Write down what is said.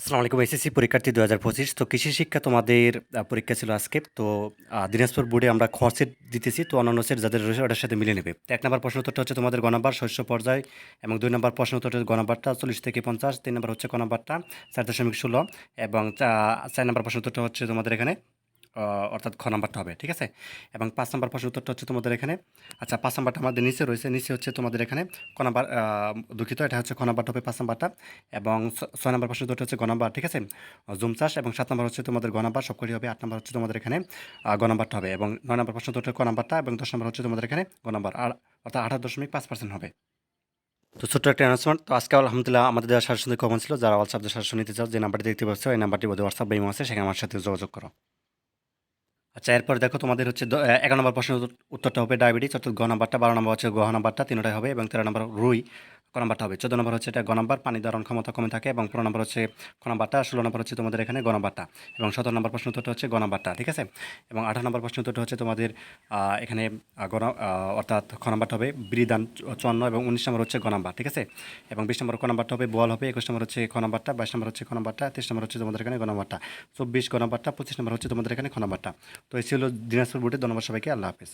আসসালামু আলাইকুম, এসএসসি পরীক্ষার্থী দু হাজার পঁচিশ। তো কৃষি শিক্ষা তোমাদের পরীক্ষা ছিল আজকে। তো দিনাজপুর বোর্ডে আমরা খ সেট দিতেছি, তো অন্যান্য সেট যাদের রয়েছে ওটার সাথে মিলে নেবে। এক নম্বর প্রশ্ন উত্তরটা হচ্ছে তোমাদের গণাবার শস্য পর্যায়, এবং দুই নম্বর প্রশ্ন উত্তরটা নাম্বারটা, চল্লিশ থেকে পঞ্চাশ, তিন নম্বর হচ্ছে গণাবারটা চার দশমিক ষোলো, এবং চার নম্বর প্রশ্ন উত্তরটা হচ্ছে তোমাদের এখানে অর্থাৎ খ নাম্বারটা হবে, ঠিক আছে? এবং পাঁচ নম্বর প্রশ্ন উত্তরটা হচ্ছে তোমাদের এখানে। আচ্ছা পাঁচ নাম্বারটা আমাদের নিচে রয়েছে। নিচে হচ্ছে তোমাদের এখানে ক নাম্বার দুঃখিত, এটা হচ্ছে খ নাম্বারটা হবে পাঁচ নাম্বারটা। এবং ছয় নম্বর প্রশ্ন উত্তরটা হচ্ছে গ নাম্বার, ঠিক আছে? জুম চাষ এবং সাত নম্বর হচ্ছে তোমাদের গ নাম্বার, সবকটি হবে। আট নম্বর হচ্ছে তোমাদের এখানে গ নাম্বারটা হবে। এবং নয় নম্বর প্রশ্ন উত্তরটা ক নাম্বারটা এবং দশ নম্বর হচ্ছে তোমাদের এখানে গ নাম্বার। আর অর্থাৎ আঠারো দশমিক পাঁচ পার্সেন্ট হবে। তো ছোট্ট একটা অ্যানাউন্সমেন্ট তো আজকে আলহামদুলিল্লাহ আমাদের দেওয়া সাজেশন কমন ছিল। যারা হোয়াটসঅ্যাপ সাজেশন নিতে চাও, যে নাম্বারটি দেখতে পাচ্ছ, এই নাম্বারটি বোধহয় হোয়াটসঅ্যাপ বা ইমো আছে, সেখানে আমার সাথে যোগাযোগ করো। আচ্ছা এরপর দেখো তোমাদের হচ্ছে এগারো নম্বর প্রশ্নের উত্তরটা হবে ডায়াবেটিস, অর্থাৎ গ নাম্বারটা, বারো নম্বর হচ্ছে গহ নাম্বারটা, তিনটাই হবে এবং তেরো নম্বর রুই। ক নাম্বারটা হবে? চোদ্দ নম্বর হচ্ছে এটা গ নাম্বার পানি ধারণ ক্ষমতা কমে থাকে এবং পনেরো নম্বর হচ্ছে ক নাম্বারটা ষোলো নম্বর হচ্ছে তোমাদের এখানে গ নাম্বারটা এবং সতেরো নম্বর প্রশ্ন উত্তরটা হচ্ছে গ নাম্বারটা ঠিক আছে? এবং আঠারো নম্বর প্রশ্ন উত্তরটা হচ্ছে তোমাদের এখানে আহ, গ অর্থাৎ খ নাম্বারটা হবে বিরিদান চুয়ান্ন এবং উনিশ নম্বর হচ্ছে গ নাম্বার ঠিক আছে? এবং বিশ নম্বর ক নাম্বারটা হবে বল হবে একুশ নম্বর হচ্ছে খ নাম্বারটা বাইশ নম্বর হচ্ছে খ নাম্বারটা তেইশ নম্বর হচ্ছে তোমাদের এখানে গ নাম্বারটা চব্বিশ গ নাম্বারটা পঁচিশ নম্বর হচ্ছে তোমাদের এখানে খ নাম্বারটা। তো এই ছিল দিনাজপুর বোর্ডে ধন্যবাদ সবাইকে আল্লাহ হাফিজ।